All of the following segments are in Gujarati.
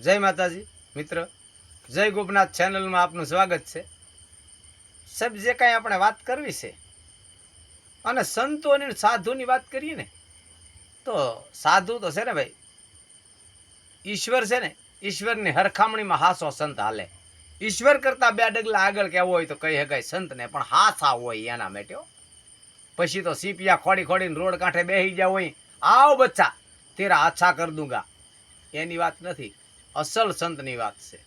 જય માતાજી, મિત્ર. જય ગોપનાથ ચેનલમાં આપનું સ્વાગત છે. સાહેબ, જે કાંઈ આપણે વાત કરવી છે, અને સંતો અને સાધુની વાત કરીએ ને, તો સાધુ તો છે ને ભાઈ, ઈશ્વર છે ને, ઈશ્વરની હરખામણીમાં હાસો સંત હાલે. ઈશ્વર કરતાં બે ડગલા આગળ કહેવો હોય તો કહી શકાય સંતને, પણ હાસા હોય એના માટે પછી તો સીપિયા ખોડી ખોડીને રોડ કાંઠે બેસી ગયા હોય. આવ બચ્ચા, તેરા આછા કર દુંગા. એની વાત નથી. અસલ સંતની વાત છે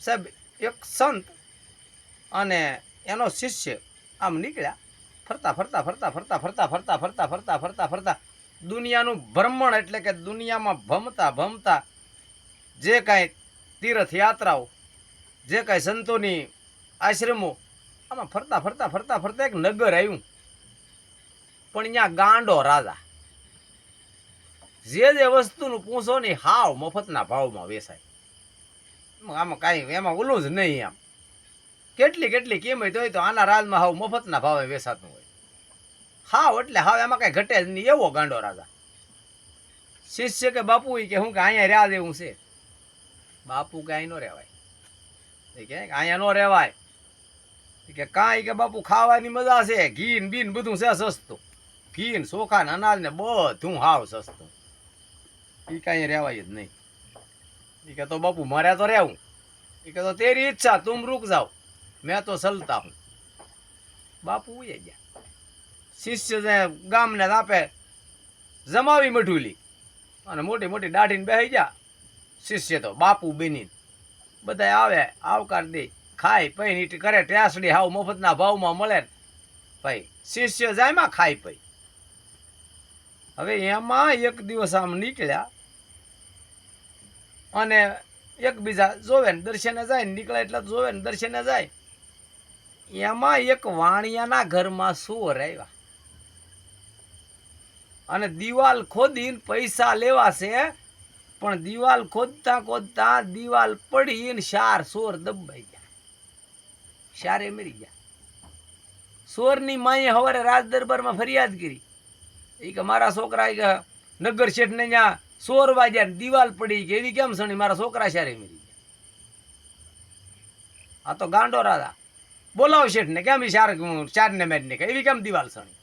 સાહેબ એક સંત અને એનો શિષ્ય આમ નીકળ્યા ફરતા ફરતા ફરતા ફરતા ફરતા ફરતા ફરતા ફરતા ફરતા ફરતા દુનિયાનું ભ્રમણ એટલે કે દુનિયામાં ભમતા ભમતા જે કાંઈ તીર્થયાત્રાઓ જે કાંઈ સંતોની આશ્રમો આમાં ફરતા ફરતા ફરતા ફરતા એક નગર આવ્યું પણ અહીંયા ગાંડો રાજા જે જે વસ્તુનું પૂછો ને હાવ મફતના ભાવમાં વેચાય. આમાં કાંઈ, એમાં ઓલું જ નહીં આમ કેટલી કેટલી કિંમત હોય તો આના રાજમાં હાવ મફતના ભાવે વેચાતું હોય. હાવ એટલે હાવ એમાં કાંઈ ઘટે જ નહીં. એવો ગાંડો રાજા. શિષ્ય કે બાપુ કે હું કે અહીંયા રહ્યા દેવું છે. બાપુ કે અહીં ન રહેવાય. કે અહીંયા ન રહેવાય. કે કાંઈ કે બાપુ ખાવાની મજા છે. ઘી બીન બધું છે સસ્તું. ઘી ને ચોખા ને અનાજ ને બધું હાવ સસ્તું. એ કાંઈ રહેવાય જ નહીં. એ કે બાપુ, મારે તો રહેવું. એ કે તેરી ઈચ્છા, તું રૂક જાઓ મેં તો સલતા હું. બાપુ ઉઈ ગયા. શિષ્ય ગામને આપે, જમાવી મઠુલી અને મોટી મોટી દાઢીને બેસી ગયા. શિષ્ય તો બાપુ બની બધા આવે, આવકાર દે, ખાય પઈ નીટ કરે ટેસડી હાવ મફતના ભાવમાં મળે ભાઈ, શિષ્ય જાયમાં ખાય પૈ હવે એમાં એક દિવસ આમ નીકળ્યા અને એકબીજા જોવે ને દર્શને જાય ને નીકળે એટલે જોવે ને દર્શને જાય. એમાં એક વાણિયાના ઘરમાં સુવર આવ્યા. અને દિવાલ ખોદીને પૈસા લેવા છે પણ દિવાલ ખોદતા ખોદતા દિવાલ પડીને શાર સોર દબાઈ ગયા. શારે મરી ગયા. સોરની માએ હવારે રાજ દરબારમાં ફરિયાદ કરી. એ કે મારા છોકરા એ કે નગર શેઠને ત્યાં સોર વાગ્યા દિવાલ પડી કે એવી કેમ સણી? મારા છોકરા શારે મરી ગયા. આ તો ગાંડો રાજા બોલાવો શેઠ ને કેમ શાર ચાર ચાર ને મેર ને કે એવી કેમ દિવાલ સણી?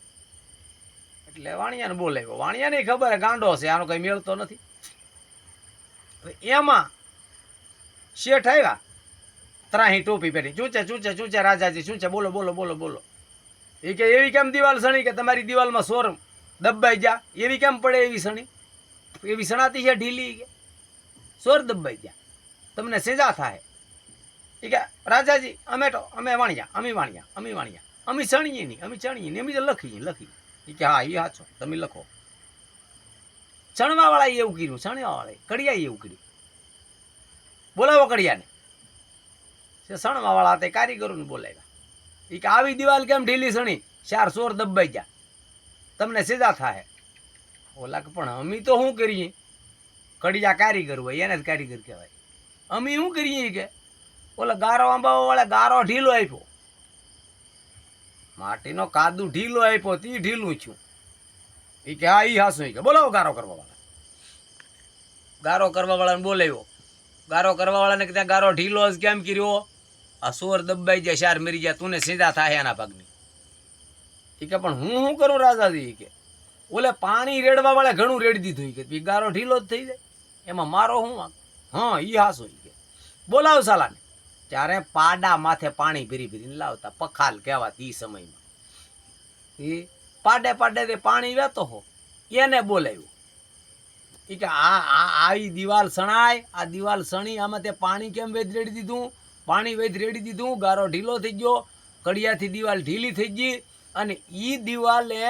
એટલે વાણિયાને બોલાવ્યો. વાણિયાને ખબર ગાંડો છે, આનો કઈ મેળતો નથી. એમાં શેઠ આવ્યા. ત્રાહી ટોપી પહેરી. ચૂચે ચૂચે ચૂચે, રાજાજી, ચૂચે. બોલો બોલો બોલો બોલો. એ કે એવી કેમ દિવાલ સણી કે તમારી દિવાલમાં સોર દબાઈ જા એવી કેમ પડે એવી સણી? એવી વિસણાતી છે, ઢીલી કે? સોર દબાઈ ગયા. તમને સેજા થાય. એ કે, રાજાજી, અમે તો, અમે વાણિયા અમે વાણિયા અમે વાણિયા. અમે ચણીએ નહીં, અમે ચણીએ નહીં, અમે તો લખીએ લખીએ. એ કે, હા, એ હાચો તમે લખો. ચણવાવાળાએ એવું કર્યું, ચણવાવાળાએ, કડિયાએ એવું કર્યું. બોલાવો કડિયાને. તે સણવાવાળા તે કારીગરોને બોલાવ્યા. એ કે, આવી દિવાલ કેમ ઢીલી સણી? ચાર સોર દબાઈ ગયા. તમને સીધા થાય. ઓલા પણ અમે તો શું કરીએ? કડિયા કારીગર હોય, એને જ કારીગર કહેવાય. અમે શું કરીએ કે, ઓલા ગારો આંબાવા વાળા ગારો ઢીલો આપ્યો. માટીનો કાદુ ઢીલો આપ્યો, તી ઢીલું છું. એ કે, હા એ હાસું. કે, બોલાવો ગારો કરવા વાળા ગારો કરવા વાળાને બોલાવ્યો. ગારો કરવા વાળાને કે, ત્યાં ગારો ઢીલો જ કેમ કર્યો? આ સોર દબાઈ જાય શાર મરી ગયા તું ને સીધા થાય એના ભાગની. એ કે, પણ હું શું કરું, રાજાજી? કે ઓલે પાણી રેડવા વાળા ઘણું રેડી દીધું કે. ગારો ઢીલો જ થઈ જાય. એમાં મારો શું વાંક? હા, ઈ હાસો કે. બોલાવ સાલાને. ત્યારે પાડા માથે પાણી ભરી ભરીને લાવતા પખાલ કહેવાતી એ સમયમાં. એ પાડે પાડે તે પાણી વહેતો હો. એને બોલાવ્યું. એ કે આ આ આવી દિવાલ સણાય, આ દિવાલ સણી, આમાં તે પાણી કેમ વેધ રેડી દીધું? પાણી વેચ રેડી દીધું, ગારો ઢીલો થઈ ગયો, કડિયાથી દિવાલ ઢીલી થઈ ગઈ અને એ દિવાલે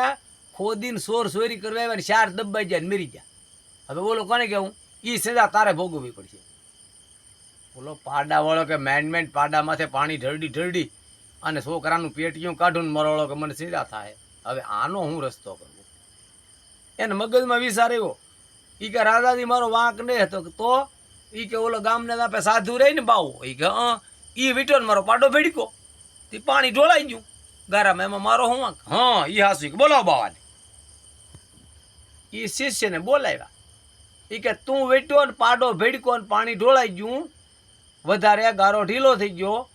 ખોદીને સોર સોરી કરવા આવ્યા ને ચાર દબાઈ જાય ને મરી ગયા. હવે બોલો કોને કહેવું? એ સજા તારે ભોગવવી પડશે. બોલો પાડાવાળો કે મેન મેન પાડા માથે પાણી ઢળડી ઢળડી અને છોકરાનું પેટીયું કાઢું ને મરોળો કે મને સીધા થાય. હવે આનો હું રસ્તો કરવો? એને મગજમાં વિચાર એવો ઈ કે રાજાજી, મારો વાંક નહીં હતો તો? ઈ કે ઓલો ગામને આપે સાધુ રહી ને બાવો. એ કે ઈ વિટોન મારો પાડો ભેડકો તે પાણી ઢોળાઈ ગયું. ગારામાં એમાં મારો હું વાંક? હા એ હાસુ. બોલાવો બાવાને. ઈ શિષ્યને બોલાવ્યા. એ કે, તું વેટ્યો ને પાડો ભેડકો ને પાણી ઢોળાઈ ગયું. વધારે ગારો ઢીલો થઈ ગયો.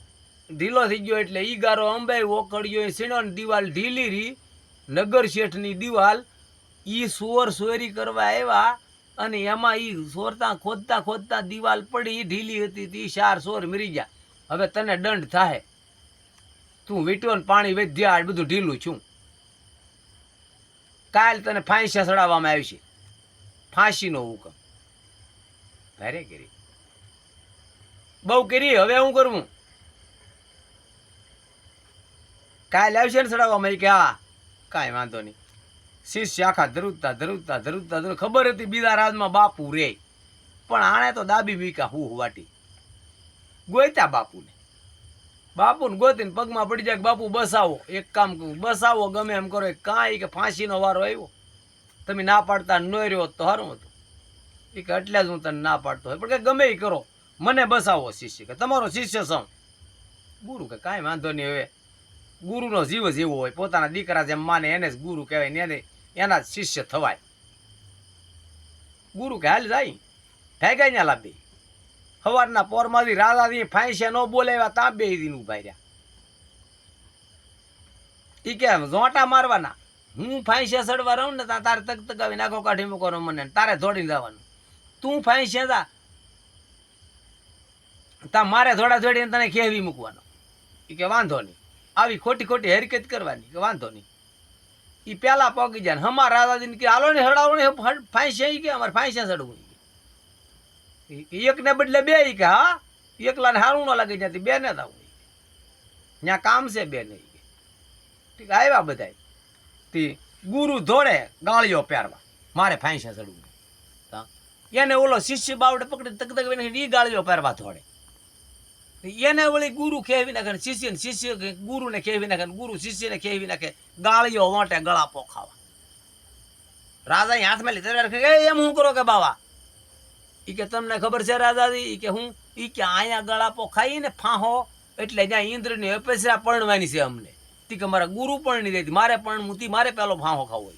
ઢીલો થઈ ગયો એટલે એ ગારો અંબાઈ ઓકળ્યો, એ ને દિવાલ ઢીલી રહી. નગર શેઠની દિવાલ એ સુવર સુવેરી કરવા આવ્યા અને એમાં એ સોરતા ખોદતા ખોદતા દિવાલ પડી ઢીલી હતી તી ચાર સોર મરી ગયા. હવે તને દંડ થાય તું વીટ્યો ને પાણી વેધ્યા બધું ઢીલું છું. કાલ તને ફાંસી ચડાવવામાં આવશે ફાંસીનો હુકમ. ભારે કરી. બહુ કરી, હવે હું કરવું કાલ આવશે ને ચડાવવામાં આવી કે, હા, કાંઈ વાંધો નહીં. શિષ્ય આખા ધરુજતા ધરુજતા ધરુજતા ધરુ ખબર હતી બીજા રાજમાં બાપુ રે. પણ આણે તો દાબી મીકા હું વાટી. ગોયતા બાપુને. બાપુને ગોતીને પગમાં પડી જાય કે બાપુ બસાવો એક કામ બસાવો ગમે એમ કરો. કાંઈ કે ફાંસીનો વારો આવ્યો. તમે ના પાડતા ન રહ્યો તો સારું હતું. એ કે, એટલે જ હું તને ના પાડતો હોય. પણ કે, ગમે એ કરો, મને બસાવો શિષ્ય. કે, તમારો શિષ્ય સમ. ગુરુ કે, કાંઈ વાંધો નહીં હવે. ગુરુનો જીવ જ એવો હોય, પોતાના દીકરા જેમ માને એને જ ગુરુ કહેવાય, ને એને, એના જ શિષ્ય થવાય. ગુરુ કે, હાલ જાય. ફેંકાઈ ને લાભી સવારના પોરમાંથી રાધાથી ફાંસે ન બોલાવ્યા ત્યાં બે દિન ઊભા રહ્યા. એ કે ઝોંટા મારવાના. હું ફાંસે સડવા રહું ને તારે તક તકાવી નાખો, કાઢી મૂકવાનો મને તારે દોડીને જવાનું. તું ફાંસે જા. તા મારે થોડા થોડીને તને કેવી મૂકવાનો. એ કે વાંધો નહીં. આવી ખોટી ખોટી હરકત કરવાની કે વાંધો નહીં. એ પેલા પગી જાય હમાર રાજાજીને કે, હાલો ને હડાવો ને ફાંસે ઈ કે અમારે ફાંસે સડવું ઈ કે એકને બદલે બે ઈ કે, હા, એકલાને હારું ન લાગે, ત્યાંથી બે ને થવું ત્યાં કામ છે બે ને ઠીક આવ્યા બધાય. તે ગુરુ ધોળે ગાળીઓ પહેરવા. મારે ફાંસે ચડવું એને ઓલો શિષ્ય બાવડે પકડી તક તક ઈ ગાળીઓ પહેરવા ધોળે. એને વળી ગુરુ ખેવી નાખે શિષ્યને શિષ્ય ગુરુને ખેવી નાખે ગુરુ શિષ્યને ખેવી નાખે ગાળીઓ વાંટે ગળા પોખાવા રાજા હાથમાં લીધે એમ હું કરો કે બાવા? ઈ કે તમને ખબર છે રાજાજી? એ કે હું એ કે અહીંયા ગળા પોખાઈ ને ફાહો. એટલે જ્યાં ઇન્દ્રની અપેક્ષા પરણવાની છે અમને. તી કે મારા ગુરુ પરણી દેતી મારે પરણવું તી, મારે પેલો ફાહો ખાવો.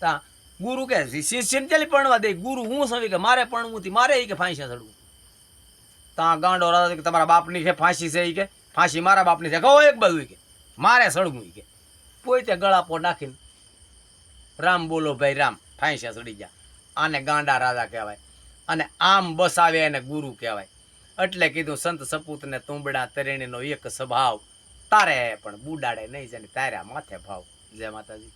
તા ગુરુ કે સિંચાલી ચાલી પરણવા દે? ગુરુ હું સવી કે મારે પરણવું તી, મારે એ કે ફાંસી ચડવું તા ગાંડો રાજા કે તમારા બાપની છે ફાંસી છે એ કે. ફાંસી મારા બાપની છે. કહો એક બાજુ કે. મારે સડવું કે. પોતે ગળાપો નાખીને રામ બોલો, ભાઈ રામ, ફાંસ્યા ચડી ગયા. આને ગાંડા રાજા કહેવાય. અને આમ બસ આવે એને ગુરુ કહેવાય. એટલે કીધું, સંત સપૂતને તુંબડા તરેણીનો એક સ્વભાવ. તારે પણ બુડાડે નહીં, જેને તારા માથે ભાવ. જય માતાજી.